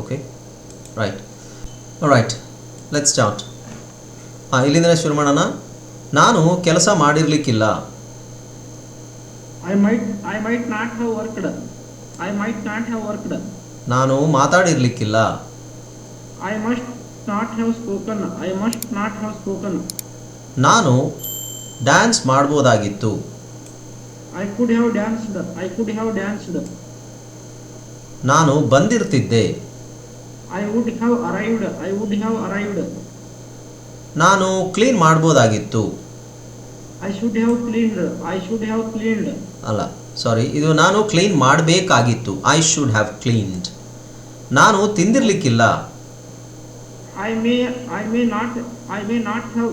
Okay right right let start ಹಾಂ ಇಲ್ಲಿಂದಲೇ ಶುರು ಮಾಡೋಣ ನಾನು ಕೆಲಸ ಮಾಡಿರಲಿಕ್ಕಿಲ್ಲ I might I might not have worked. I might not have worked. ನಾನು ಮಾತಾಡಿರಲಿಕ್ಕಿಲ್ಲ I must not have spoken. I must not have spoken. ನಾನು ಡ್ಯಾನ್ಸ್ ಮಾಡ್ಬೋದಾಗಿತ್ತು I could have danced. I could have danced. ನಾನು ಬಂದಿರ್ತಿದ್ದೆ I would have arrived I would have arrived ನಾನು clean ಮಾಡ್ಬೋದಾಗಿತ್ತು. I should have cleaned I should have cleaned ಅಲ್ಲ sorry ಇದು ನಾನು clean ಮಾಡಬೇಕಾಗಿತ್ತು. I should have cleaned ನಾನು ತಿಂದಿರಲಿಕ್ಕಿಲ್ಲ. I may I may not I may not have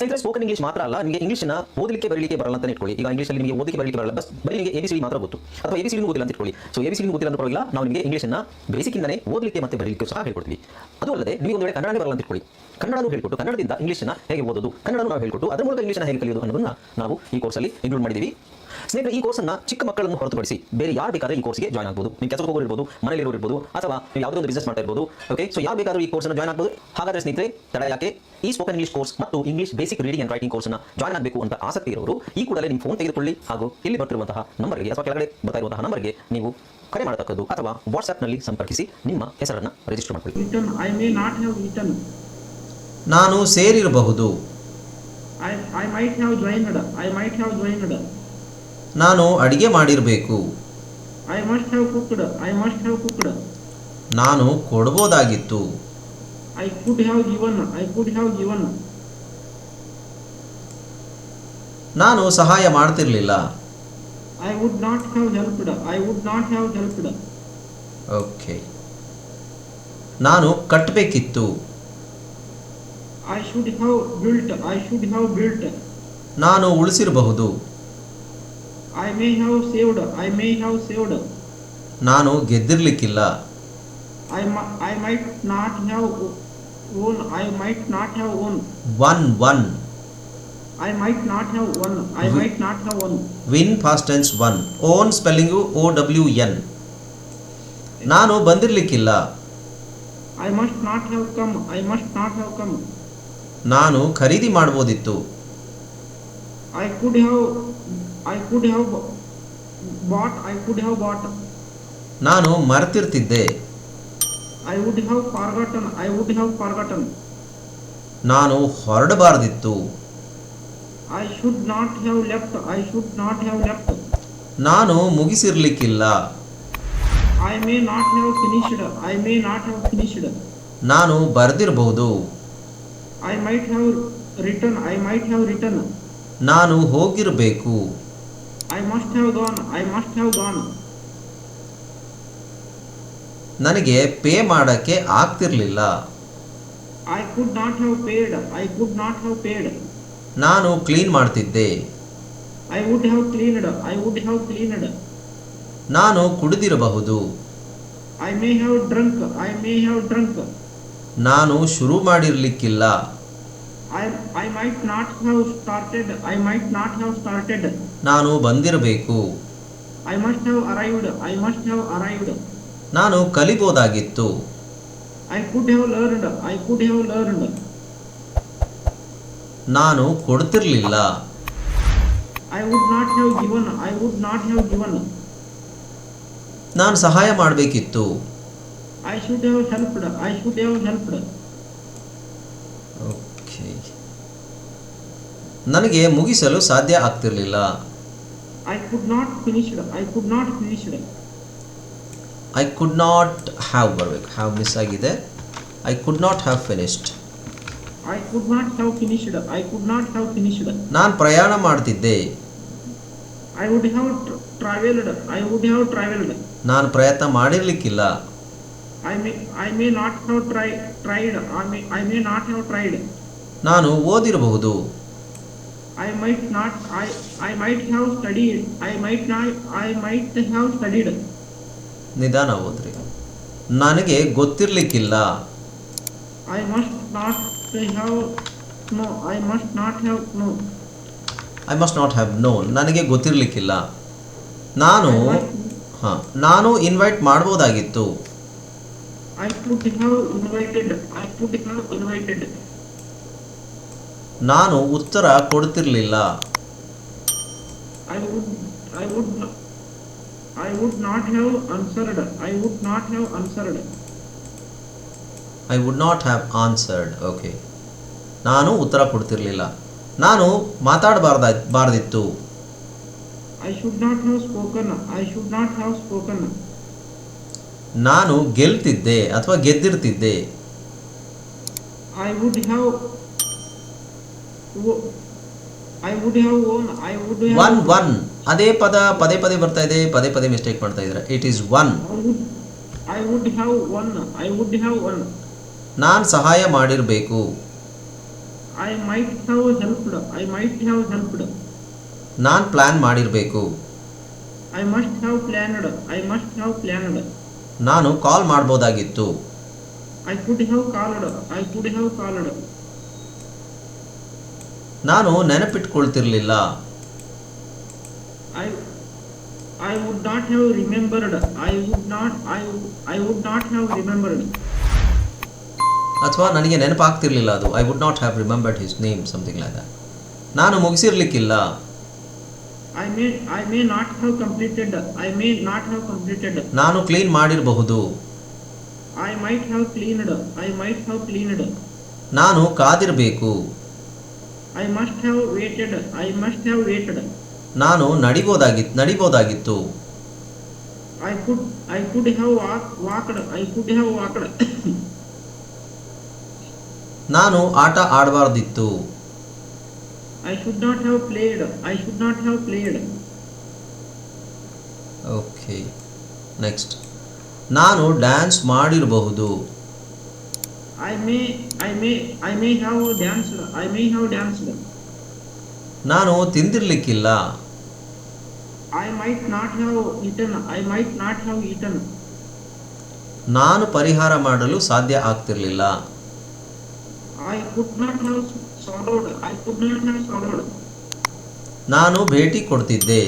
ಸ್ನೇಹಿತರೆ spoken English ಮಾತ್ರ ಅಲ್ಲ, ನಿಮಗೆ ಇಂಗ್ಲಿಷ್ನ ಓದಲಿಕ್ಕೆ, ಬರಲಿಕ್ಕೆ ಬರಲ್ಲ ಅಂತ ಇಟ್ಕೊಳ್ಳಿ. ಈಗ ಇಂಗ್ಲೀಷ್ ನಿಮಗೆ ಓದಲಿಕ್ಕೆ, ಬರಲಿಕ್ಕೆ ಬರಲ್ಲ. ಬಸ್ ಬರೀ ನಿಮಗೆ ಎ ಬಿ ಸಿ ಮಾತ್ರ ಗೊತ್ತು. ಅಥವಾ ಎ ಬಿ ಸಿ ಗೊತ್ತಿಲ್ಲ ಅಂತ ಇಟ್ಕೊಳ್ಳಿ. ಸೊ ಎ ಬಿ ಸಿ ಗೊತ್ತಿಲ್ಲ ಅಂತ ಪರವಾಗಿಲ್ಲ, ನಾವು ನಿಮಗೆ ಇಂಗ್ಲಿಷ್ನ ಬೇಸಿಕ್ಕಿಂದನೇ ಓದಲಿಕ್ಕೆ ಮತ್ತೆ ಬರಲಿಕ್ಕೆ ಸಹ ಹೇಳ್ಕೊಡ್ತೀವಿ. ಅದು ಅಲ್ಲದೆ ನಿಮಗೆ ಒಂದು ವೇಳೆ ಕನ್ನಡನೇ ಬರಲ್ಲ ಅಂತ ಇಟ್ಕೊಳ್ಳಿ. ಕನ್ನಡನೂ ಹೇಳ್ಕೊಟ್ಟು, ಕನ್ನಡದಿಂದ ಇಂಗ್ಲಿಷ್ನ ಹೇಗೆ ಓದೋದು, ಕನ್ನಡನೂ ನಾವು ಹೇಳ್ಕೊಟ್ಟು, ಅದರ ಮೂಲಕ ಇಂಗ್ಲಿಷ್ನ ಹೇಗೆ ಕಲಿಯೋದು ಅನ್ನೋದನ್ನ ನಾವು ಈ ಕೋರ್ಸಲ್ಲಿ ಇನ್ಕ್ಲೂಡ್ ಮಾಡಿದ್ದೀವಿ. ಸ್ನೇಹಿತರೆ ಈ ಕೋರ್ಸನ್ನ ಚಿಕ್ಕ ಮಕ್ಕಳನ್ನು ಹೊರತುಪಡಿಸಿ ಬೇರೆ ಯಾರು ಬೇಕಾದ್ರೆ ಈ ಕೋರ್ಸ್ಗೆ ಜಾಯ್ನ್ ಆಗ್ಬೋದು. ನಿಮ್ಮ ಕೆಲಸಕ್ಕೆ ಹೋಗೋರು ಇರ್ಬೋದು ಮನೆಯಲ್ಲಿ ಇರೋರು ಇರ್ಬೋದು ಅಥವಾ ನೀವು ಯಾವುದೋ ಒಂದು ಬಿಸ್ನೆಸ್ ಮಾಡ್ತಾ ಇರ್ಬೋದು. ಓಕೆ ಸೊ ಯಾರು ಬೇಕಾದ್ರೂ ಈ ಕೋರ್ಸ್ನ ಜಾಯ್ನ್ ಆಗ್ಬೋದು. ಹಾಗಾದ್ರೆ ಸ್ನೇಹಿತರೆ ತಡ ಯಾಕೆ? ಈ ಸ್ಪೋಕನ್ ಇಂಗ್ಲಿಷ್ ಕೋರ್ಸ್ ಮತ್ತು English basic reading and writing ಕೋರ್ಸ್ನ ಜಾಯ್ನ್ ಆಗಬೇಕು ಅಂತ ಆಸಕ್ತಿ ಇರೋರು ಈ ಕೂಡಲೇ ನಿಮ್ಮ ಫೋನ್ ತೆಗೆದುಕೊಳ್ಳಿ. ಹಾಗೂ ಇಲ್ಲಿ ಬರ್ತಿರುವಂತಹ ನಂಬರ್ಗೆ ಅಥವಾ ಕೆಳಗಡೆ ಬರ್ತಾ ಇರುವಂತಹ ನಂಬರ್ಗೆ ನೀವು ಕರೆ ಮಾಡತಕ್ಕದ್ದು ಅಥವಾ ವಾಟ್ಸ್ಆ್ಯಪ್ನಲ್ಲಿ ಸಂಪರ್ಕಿಸಿ ನಿಮ್ಮ ಹೆಸರನ್ನು ರಿಜಿಸ್ಟರ್ ಮಾಡಿಕೊಳ್ಳಿ. ನಾನು ಸೇರಿರಬಹುದು. I I might have joined. I might have joined. ನಾನು ಅಡಿಗೆ ಮಾಡಿರಬೇಕು. I must have cooked I must have cooked ನಾನು ಕೊಡ್ಬೋದಾಗಿತ್ತು. I could have given. I could have given. ನಾನು ಸಹಾಯ ಮಾಡ್ತಿರ್ಲಿಲ್ಲ. I would not have helped I would not have helped okay ನಾನು ಕಟ್ಟಬೇಕಿತ್ತು I should have built I should have built ನಾನು ಉಳಿಸಿರಬಹುದು. I may have saved. I may have saved. ನಾನು ಗೆದ್ದಿರ್ಲಿಕ್ಕಿಲ್ಲ I might not have o- won. I might not have won. Won won I might not have won. I Mhm. might not have won. Win past tense won own spelling O W N ನಾನು ಬಂದಿರಲಿಕ್ಕಿಲ್ಲ I must not have come. I must not have come. ನಾನು ಖರೀದಿ ಮಾಡ್ಬೋದಿತ್ತು I could have. I could have bought I could have bought. ನಾನು ಮರೆತಿರ್ತಿದ್ದೆ I would have forgotten. I would have forgotten. ನಾನು ಹೊರಡಬಾರದಿತ್ತು I should not have left I should not have left ನಾನು ಮುಗಿಸಿರ್ಲಿಕ್ಕಿಲ್ಲ I may not have finished I may not have finished ನಾನು ಬರೆದಿರಬಹುದು I might have written. I might have written. ನಾನು ಹೋಗಿರಬೇಕು I must have gone. I must have gone. ನನಗೆ pay ಮಾಡೋಕ್ಕೆ ಆಗ್ತಿರ್ಲಿಲ್ಲ. I could not have paid I could not have paid ನಾನು clean ಮಾಡ್ತಿದ್ದೆ. I would have cleaned I would have cleaned ನಾನು ಕುಡಿದಿರಬಹುದು. I may have drunk I may have drunk ನಾನು ಶುರು ಮಾಡಿರ್ಲಿಕ್ಕಿಲ್ಲ. I, might might not have started. I might not have started. ನಾನು ಬಂದಿರಬೇಕು I must have arrived. I must have arrived. ನಾನು ಕಲಿಬೋದಾಗಿತ್ತು I could have learned. I could have learned. ನಾನು ಕೊಡ್ತಿರಲಿಲ್ಲ I would not have given. I would not have given. ನಾನು ಸಹಾಯ ಮಾಡಬೇಕಿತ್ತು I should have helped. I should have helped. ನನಗೆ ಮುಗಿಸಲು ಸಾಧ್ಯ ಆಗ್ತಿರ್ಲಿಲ್ಲ. I could not finish I could not finish I could not have ಬರಬೇಕು have miss ಆಗಿದೆ. I could not have finished I could not have finished I could not have finished ನಾನು ಪ್ರಯಾಣ ಮಾಡ್ತಿದ್ದೆ. I would have travelled I would have travelled. ನಾನು ಪ್ರಯತ್ನ ಮಾಡಿರಲಿಕ್ಕಿಲ್ಲ. I may I may not have try tried I may I may not have tried. ನಾನು ಓದಿರಬಹುದು. I might not I I might have studied I might not I might have studied ನಿಧಾನ ಓದ್ರಿ ನನಗೆ ಗೊತ್ತಿರಲಿಕ್ಕಿಲ್ಲ. I must not have know I must not have know I must not have know ನನಗೆ ಗೊತ್ತಿರಲಿಕ್ಕಿಲ್ಲ. ನಾನು ಹಾಂ ನಾನು invite ಮಾಡ್ಬೋದಾಗಿತ್ತು. I could have invited I could have invited ನಾನು ಉತ್ತರ ಕೊಡುತ್ತಿರಲಿಲ್ಲ. I would not have answered okay ನಾನು ಉತ್ತರ ಕೊಡ್ತಿರಲಿಲ್ಲ ನಾನು ಮಾತಾಡಬಾರ್ದ ಬಾರ್ದಿತ್ತು. I should not have spoken I should not have spoken ನಾನು ಗೆಲ್ತಿದ್ದೆ ಅಥವಾ ಗೆದ್ದಿರ್ತಿದ್ದೆ. I would have won won ಅದೇ ಪದ ಪದೇ ಪದೇ ಬರ್ತಾ ಇದೆ ಪದೇ ಪದೇ ಮಿಸ್ಟೇಕ್ ಮಾಡ್ತಾ ಇದ್ರೆ it is won I would have won I would have won ನಾನು ಸಹಾಯ ಮಾಡಿರ್ಬೇಕು. I might have helped I might have helped ನಾನು ಪ್ಲಾನ್ ಮಾಡಿರಬೇಕು. I must have planned I must have planned ನಾನು call ಮಾಡಬಹುದಾಗಿತ್ತು I could have called I could have called ನಾನು ನೆನಪಿಟ್ಕೊಳ್ತಿರಲಿಲ್ಲ. I I would not help remembered I would not I would not have remembered ಅಥವಾ ನನಗೆ ನೆನಪಾಗ್ತಿರಲಿಲ್ಲ ಅದು. I would not have remembered is name something ಅದ ನಾನು ಮುಗಿಸಿರ್ಲಿಕ್ಕಿಲ್ಲ. I may I may not have completed I may not have completed ನಾನು clean ಮಾಡಿರಬಹುದು. I might have cleaned I might have cleaned ನಾನು ಕಾದಿರಬೇಕು. I must have waited I must have waited ನಾನು ನಡಿಬೋದಾಗಿತ್ತು ನಡಿಬೋದಾಗಿತ್ತು I could. I could have walked walked. I could have walked. ನಾನು ಆಟ ಆಡಬಾರ್ದಿತ್ತು I should not have played I should not have played okay next ನಾನು dance ಮಾಡಿರಬಹುದು I may. I may. I may have danced. I may have danced. ನಾನು ತಿಂದಿರ್ಲಿಕ್ಕಿಲ್ಲ I might not have eaten. I might not have eaten. ನಾನು ಪರಿಹಾರ ಮಾಡಲು ಸಾಧ್ಯ ಆಗ್ತಿರ್ಲಿಲ್ಲ I could not have swallowed. I could not have swallowed. ನಾನು ಭೇಟಿ ಕೊಡ್ತಿದ್ದೆ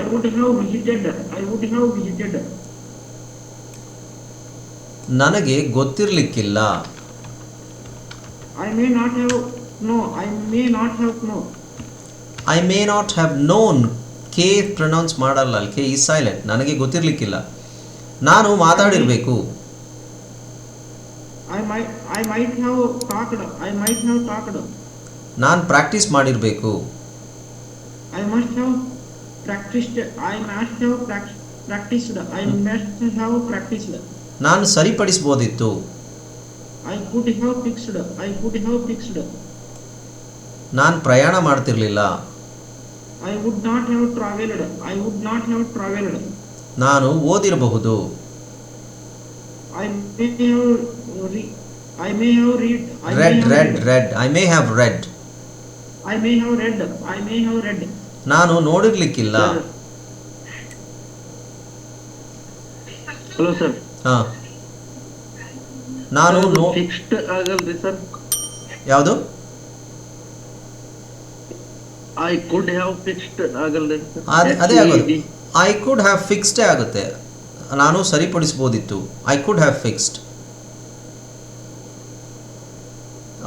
I would have visited. I would have visited. ನನಗೆ ಗೊತ್ತಿರಲಿಕ್ಕಿಲ್ಲ. I may not have know I may not know I may not have known K pronounce ಮಾಡಲ್ಲ ಅಲ್ಲಿ K is silent ನನಗೆ ಗೊತ್ತಿರಲಿಕ್ಕಿಲ್ಲ. ನಾನು ಮಾತಾಡಿರಬೇಕು. ನಾನು ಪ್ರಾಕ್ಟೀಸ್ ಮಾಡಿರಬೇಕು. I must have practised I must have practised I must have practised ನಾನು ಸರಿಪಡಿಸ್ಬೋದಿತ್ತು I could have fixed I would help fixed ನಾನು ಪ್ರಯಾಣ ಮಾಡ್ತಿರಲಿಲ್ಲ. I would not have travelled I would not have travelled ನಾನು ಓದಿರಬಹುದು. I may have have I may have read I read read read I may have read I may have read I may have read ನಾನು ನೋಡಿರ್ಲಿಕ್ಕಿಲ್ಲ. Hello sir ಹಾ. ನಾನು no fixed ಆಗಲ್ರಿ sir. ಯಾವುದು? I could have fixed ಆಗಲ್ರಿ ಅದೇ ಆಗೋದು. I could have fixed ಆಗುತ್ತೆ. ನಾನು ಸರಿಪಡಿಸ್ಬೋದಿತ್ತು. ಐ ಕುಡ್ ಹ್ಯಾವ್ ಫಿಕ್ಸ್ಡ್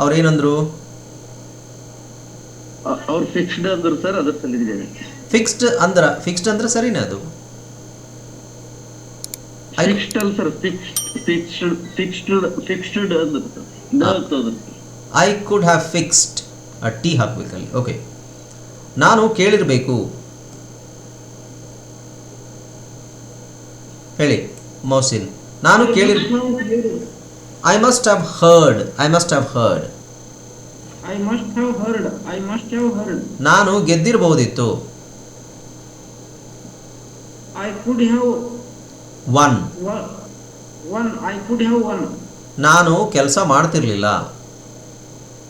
ಅವ್ರೇನಂದ್ರು ಅವ್ರು ಫಿಕ್ಸ್ಡ್ ಅಂದ್ರು ಸರ್ ಅದ್ರ ಸಲ್ಲಿದ್ದೇನೆ ಫಿಕ್ಸ್ಡ್ ಅಂದ್ರ ಫಿಕ್ಸ್ಡ್ ಅಂದ್ರೆ ಸರಿನೇ ಅದು. ಐ ಫಿಕ್ಸ್ಡ್ ಅಲ್ಲ sir fixed fixed fixed fixed ಅಂದ್ರು ಐ ಕುಡ್ ಹ್ಯಾವ್ ಫಿಕ್ಸ್ಡ್ ಆ ಟೀ ಹಾಕಬೇಕಲ್ಲಿ. ಓಕೆ ನಾನು ಕೇಳಿರಬೇಕು. ಹೇಳಿ ಮೌಸಿನ್ ನಾನು ಕೇಳಿರ್ I must have heard I must have heard I must have heard. I must have heard. ನಾನು ಗೆದ್ದಿರಬಹುದಿತ್ತು. I could have won One. I could have won. ನಾನು ಕೆಲಸ ಮಾಡ್ತಿರ್ಲಿಲ್ಲ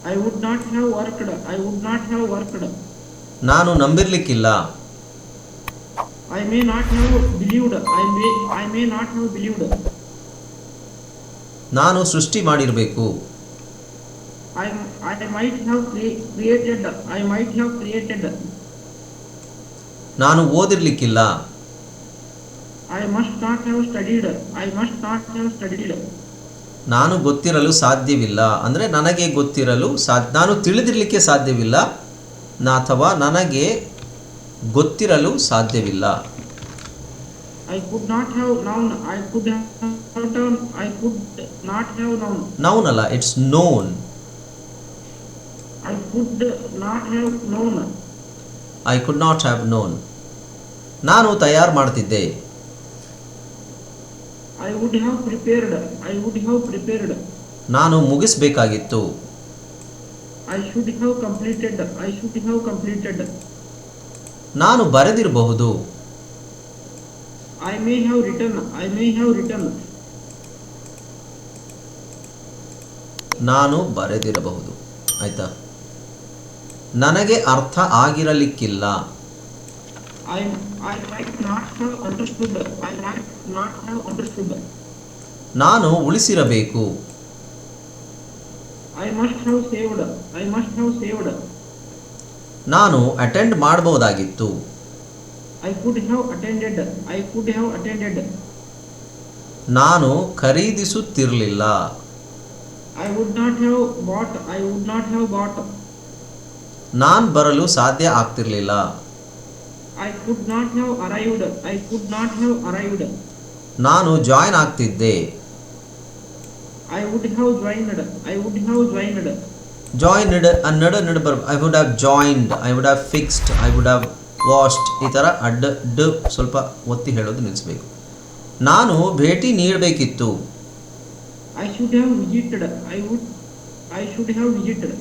I would not have worked. I would not have worked. ನಾನು ನಂಬಿರ್ಲಿಕ್ಕಿಲ್ಲ I may not have believed. I may. I may not have believed. ನಾನು ಸೃಷ್ಟಿ ಮಾಡಿರಬೇಕು I, I might have cre- created, I might have created, ನಾನು ಓದಿರ್ಲಿಕ್ಕಿಲ್ಲ I must not have studied I must not have studied ನಾನು ಗೊತ್ತಿರಲು ಸಾಧ್ಯವಿಲ್ಲ. ಅಂದರೆ ನನಗೆ ಗೊತ್ತಿರಲು ಸಾ ನಾನು ತಿಳಿದಿರಲಿಕ್ಕೆ ಸಾಧ್ಯವಿಲ್ಲ. ಅಥವಾ ನನಗೆ ಗೊತ್ತಿರಲು ಸಾಧ್ಯವಿಲ್ಲ. I could not have known I could have I could not have known known ಅಲ್ಲ it's known I could not have known I could not have known ನಾನು ತಯಾರು ಮಾಡ್ತಿದ್ದೆ. I would have prepared I would have prepared ನಾನು ಮುಗಿಸಬೇಕಾಗಿತ್ತು. I should have completed I should have completed ನಾನು ಬರೆದಿರಬಹುದು. I may have written I may have written ನಾನು ಬರೆದಿರಬಹುದು. ಆಯ್ತಾ? ನನಗೆ ಅರ್ಥ ಆಗಿರಲಿಕ್ಕಿಲ್ಲ. I, I might not have understood, I might not have understood, ನಾನು ಉಳಿಸಿರಬೇಕು I must have saved, I must have saved, ನಾನು attend ಮಾಡಬಹುದಾಗಿತ್ತು I could have attended, I could have attended, ನಾನು ಖರೀದಿಸುತ್ತಿರಲಿಲ್ಲ I would not have bought, I would not have bought, ನಾನು ಬರಲು ಸಾಧ್ಯ ಆಗ್ತಿರ್ಲಿಲ್ಲ I could not have arrived, I could not have arrived, ನಾನು join ಆಗ್ತಿದ್ದೆ I would have joined, I would have joined, join ನಡ ನಡ ಬರ್ I would have joined I would have fixed I would have washed ಈ ಥರ ಅಡ್ಡ ಡ್ ಸ್ವಲ್ಪ ಒತ್ತಿ ಹೇಳೋದು ನಿಲ್ಲಿಸ್ಬೇಕು ನಾನು ಭೇಟಿ ನೀಡಬೇಕಿತ್ತು I should have visited, I would, I should have visited,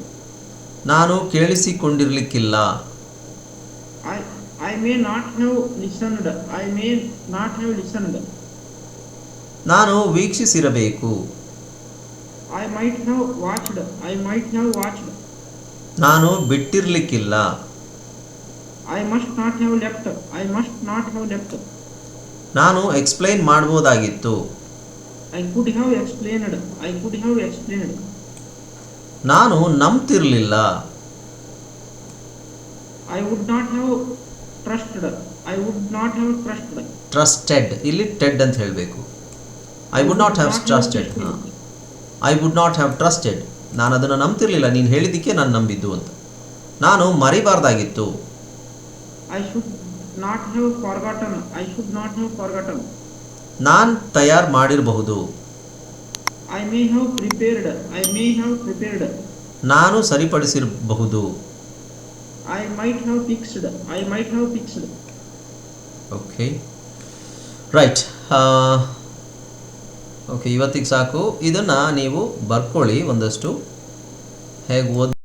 ನಾನು ಕೇಳಿಸಿಕೊಂಡಿರಲಿಕ್ಕಿಲ್ಲ I, I may not have listened, I may not have listened, ನಾನು ವೀಕ್ಷಿಸಿರಬೇಕು I might have watched, I might have watched, ನಾನು ಬಿಟ್ಟಿರಲಿಕ್ಕಿಲ್ಲ I must not have left, I must not have left, ನಾನು explain ಮಾಡ್ಬೋದಾಗಿತ್ತು I could have explained, I could have explained, ನಾನು ನಂಬ್ತಿರ್ಲಿಲ್ಲ I would not have trusted I would not have trusted trusted ಇಲ್ಲಿ Ted ಅಂತ ಹೇಳಬೇಕು. I would not have trusted I would not have trusted ನಾನು ಅದನ್ನು ನಂಬ್ತಿರ್ಲಿಲ್ಲ. ನೀನು ಹೇಳಿದ್ದಕ್ಕೆ ನಾನು ನಂಬಿದ್ದು ಅಂತ. ನಾನು ಮರಿಬಾರ್ದಾಗಿತ್ತು. I should not have forgotten I should not have forgotten ನಾನು ತಯಾರು ಮಾಡಿರಬಹುದು. I may have prepared I may have prepared ನಾನು ಸರಿಪಡಿಸಿರಬಹುದು. I might have fixed, I might have fixed. Okay right okay ಇವತ್ತಿಗೆ ಸಾಕು. ಇದನ್ನು ನೀವು ಬರ್ಕೊಳ್ಳಿ ಒಂದಷ್ಟು. ಹೇಗೆ ಓದ್